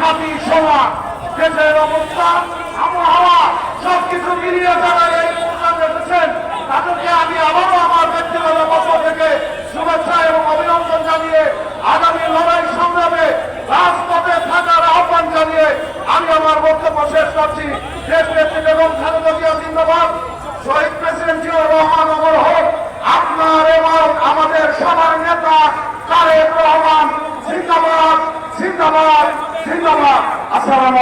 খাতি সমান দেশের অবস্থা আবহাওয়া সবকিছু মিলিয়ে যারা এই প্রোগ্রামে এসেছেন তাদেরকে আমি আবারও আমার থেকে শুভেচ্ছা এবং অভিনন্দন জানিয়ে আগামী লড়াই সংগ্রামে রাজপথে থাকার আহ্বান জানিয়ে আমি আমার বক্তব্য শেষ করছি জিন্দাবাদ জিন্দাবাদ